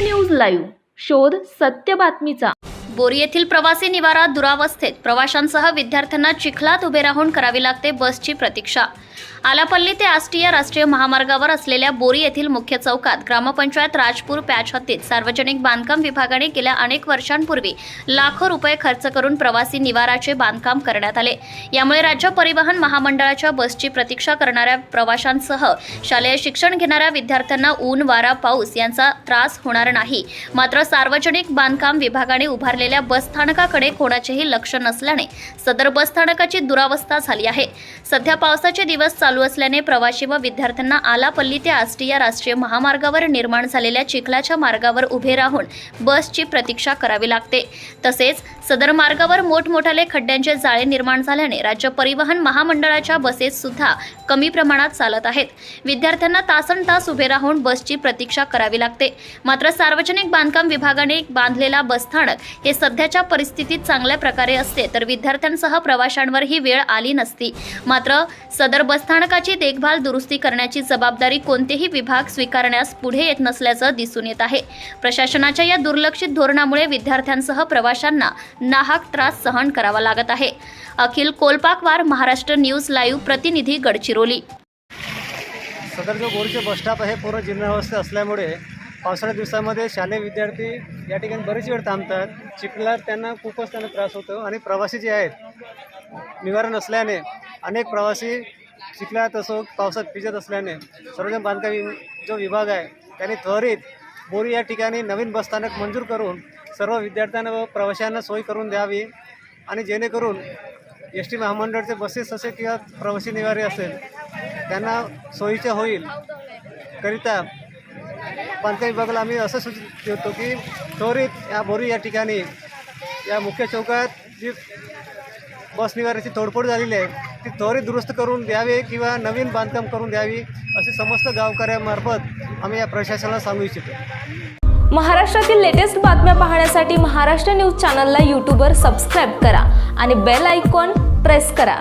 News live. शोध सत्य बातमीचा. बोरी येथील प्रवासी निवारा दुरावस्थेत प्रवाशांसह विद्यार्थ्यांना चिखलात उभे राहून करावी लागते बसची प्रतीक्षा. आलापल्ली ते आष्टी या राष्ट्रीय महामार्गावर असलेल्या बोरी येथील मुख्य चौकात ग्रामपंचायत राजपूर पॅच हद्दीत सार्वजनिक बांधकाम विभागाने गेल्या अनेक वर्षांपूर्वी लाखो रुपये खर्च करून प्रवासी निवाराचे बांधकाम करण्यात आले. यामुळे राज्य परिवहन महामंडळाच्या बसची प्रतीक्षा करणाऱ्या प्रवाशांसह शालेय शिक्षण घेणाऱ्या विद्यार्थ्यांना ऊन वारा पाऊस यांचा त्रास होणार नाही. मात्र सार्वजनिक बांधकाम विभागाने उभारलेल्या बसस्थानकाकडे कोणाचेही लक्ष नसल्याने सदर बसस्थानकाची दुरावस्था झाली आहे. सध्या पावसाचे दिवस चालू असल्याने प्रवासी व विद्यार्थ्यांना आलापल्ली ते आष्टी या राष्ट्रीय महामार्गावर निर्माण झालेल्या चिखलाच्या मार्गावर उभे राहून बसची प्रतीक्षा करावी लागते. तसेच सदर मार्गावर मोठमोठाले खड्ड्यांचे जाळे निर्माण झाल्याने राज्य परिवहन महामंडळाच्या बसेस सुद्धा कमी प्रमाणात चालत आहेत. विद्यार्थ्यांना तासन तास उभे राहून बसची प्रतीक्षा करावी लागते. मात्र सार्वजनिक बांधकाम विभागाने बांधलेला बसस्थानक हे सध्याच्या परिस्थितीत चांगल्या प्रकारे असते तर विद्यार्थ्यांसह प्रवाशांवर ही वेळ आली नसती. मात्र सदर स्थानकाची देखभाल दुरुस्ती करण्याची जबाबदारी कोणतेही विभाग स्वीकारण्यास पुढे येत नसल्याचं दिसून येत आहे. प्रशासनाच्या या दुर्लक्षित धोरणामुळे विद्यार्थ्यांसह प्रवाशांना नाहक त्रास सहन करावा लागत आहे. अखिल कोलपाकवार महाराष्ट्र न्यूज लाईव्ह प्रतिनिधी गडचिरोली. सदर जो गोरचे बस स्टॉप आहे पूर्ण जीर्णावस्था असल्यामुळे पावसाळ्या दिवसामध्ये शालेय विद्यार्थी या ठिकाणी बरेच वेळ थांबतात. चिखलात त्यांना खूपच त्यांना त्रास होतो आणि प्रवासी जे आहेत निवारण असल्याने अनेक प्रवासी चिखलात असो पावसात भिजत असल्याने सर्वजण बांधकाम वि- जो विभाग आहे त्याने त्वरित बोरी या ठिकाणी नवीन बसस्थानक मंजूर करून सर्व विद्यार्थ्यांना व प्रवाशांना सोय करून द्यावी आणि जेणेकरून एस टी महामंडळचे बसेस असेल किंवा प्रवासी निवारी असेल त्यांना सोयीचे होईल. करिता बांधकाम विभागाला आम्ही असं सूचित देतो की त्वरित या बोरी या ठिकाणी या मुख्य चौकात जी बस निवाऱ्याची तोडफोड झालेली आहे ती त्वरित दुरुस्त करून द्यावे किंवा नवीन बांधकाम करून द्यावी असे समस्त गावकऱ्यामार्फत आम्ही या प्रशासनाला सांगू इच्छितो. महाराष्ट्रातील लेटेस्ट बातम्या पाहण्यासाठी महाराष्ट्र न्यूज चॅनलला यूट्यूबवर सबस्क्राईब करा आणि बेल आयकॉन प्रेस करा.